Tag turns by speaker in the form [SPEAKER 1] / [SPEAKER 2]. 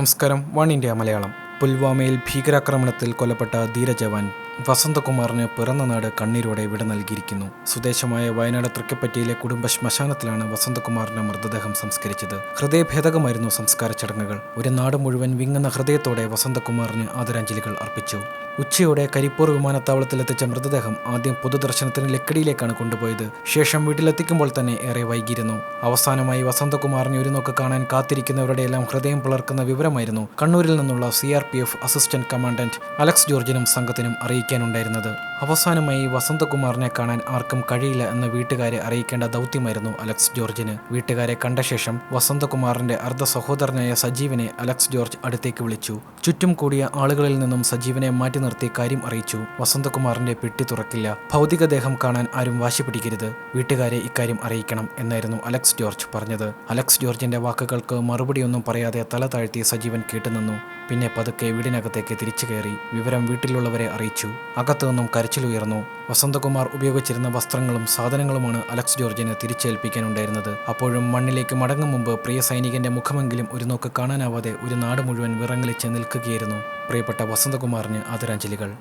[SPEAKER 1] നമസ്കാരം. One India Malayalam. പുൽവാമയിൽ ഭീകരാക്രമണത്തിൽ കൊല്ലപ്പെട്ട ധീരജവാൻ വസന്തകുമാറിന് പിറന്ന നാട് കണ്ണീരോടെ വിട നൽകിയിരിക്കുന്നു. സ്വദേശമായ വയനാട് തൃക്കപ്പറ്റിയിലെ കുടുംബ ശ്മശാനത്തിലാണ് വസന്തകുമാറിന്റെ മൃതദേഹം സംസ്കരിച്ചത്. ഹൃദയഭേദകമായിരുന്നു സംസ്കാര ചടങ്ങുകൾ. ഒരു നാട് മുഴുവൻ വിങ്ങുന്ന ഹൃദയത്തോടെ വസന്തകുമാറിന് ആദരാഞ്ജലികൾ അർപ്പിച്ചു. ഉച്ചയോടെ കരിപ്പൂർ വിമാനത്താവളത്തിലെത്തിച്ച മൃതദേഹം ആദ്യം പൊതുദർശനത്തിന് ലക്കിടിയിലേക്കാണ് കൊണ്ടുപോയത്. ശേഷം വീട്ടിലെത്തിക്കുമ്പോൾ തന്നെ ഏറെ വൈകിയിരുന്നു. അവസാനമായി വസന്തകുമാറിനെ ഒരു നോക്ക് കാണാൻ കാത്തിരിക്കുന്നവരുടെ എല്ലാം ഹൃദയം പിളർക്കുന്ന വിവരമായിരുന്നു കണ്ണൂരിൽ നിന്നുള്ള സി അസിസ്റ്റന്റ് കമാൻഡന്റ് അലക്സ് ജോർജിനും സംഘത്തിനും അറിയിക്കാനുണ്ടായിരുന്നത്. അവസാനമായി വസന്തകുമാറിനെ കാണാൻ ആർക്കും കഴിയില്ല എന്ന് വീട്ടുകാരെ അറിയിക്കേണ്ട ദൗത്യമായിരുന്നു അലക്സ് ജോർജിന്. വീട്ടുകാരെ കണ്ട ശേഷം വസന്തകുമാറിന്റെ അർദ്ധ സഹോദരനായ സജീവനെ അലക്സ് ജോർജ് അടുത്തേക്ക് വിളിച്ചു. ചുറ്റും കൂടിയ ആളുകളിൽ നിന്നും സജീവനെ മാറ്റി നിർത്തി കാര്യം അറിയിച്ചു. വസന്തകുമാറിന്റെ പെട്ടി തുറക്കില്ല. ഭൗതികദേഹം കാണാൻ ആരും വാശി പിടിക്കരുത്. വീട്ടുകാരെ ഇക്കാര്യം അറിയിക്കണം എന്നായിരുന്നു അലക്സ് ജോർജ് പറഞ്ഞത്. അലക്സ് ജോർജിന്റെ വാക്കുകൾക്ക് മറുപടിയൊന്നും പറയാതെ തല താഴ്ത്തി സജീവൻ കേട്ടുനിന്നു. പിന്നെ പതുക്കെ വീടിനകത്തേക്ക് തിരിച്ചു കയറി വിവരം വീട്ടിലുള്ളവരെ അറിയിച്ചു. അകത്തു നിന്നും കരച്ചിലുയർന്നു വസന്തകുമാർ ഉപയോഗിച്ചിരുന്ന വസ്ത്രങ്ങളും സാധനങ്ങളുമാണ് അലക്സ് ജോർജിന് തിരിച്ചേൽപ്പിക്കാനുണ്ടായിരുന്നത്. അപ്പോഴും മണ്ണിലേക്ക് മടങ്ങും മുമ്പ് പ്രിയ സൈനികന്റെ മുഖമെങ്കിലും ഒരു നോക്ക് കാണാനാവാതെ ഒരു നാട് മുഴുവൻ വിറങ്ങലിച്ച് നിൽക്കുകയായിരുന്നു. പ്രിയപ്പെട്ട വസന്തകുമാറിന് ആദരാഞ്ജലികൾ.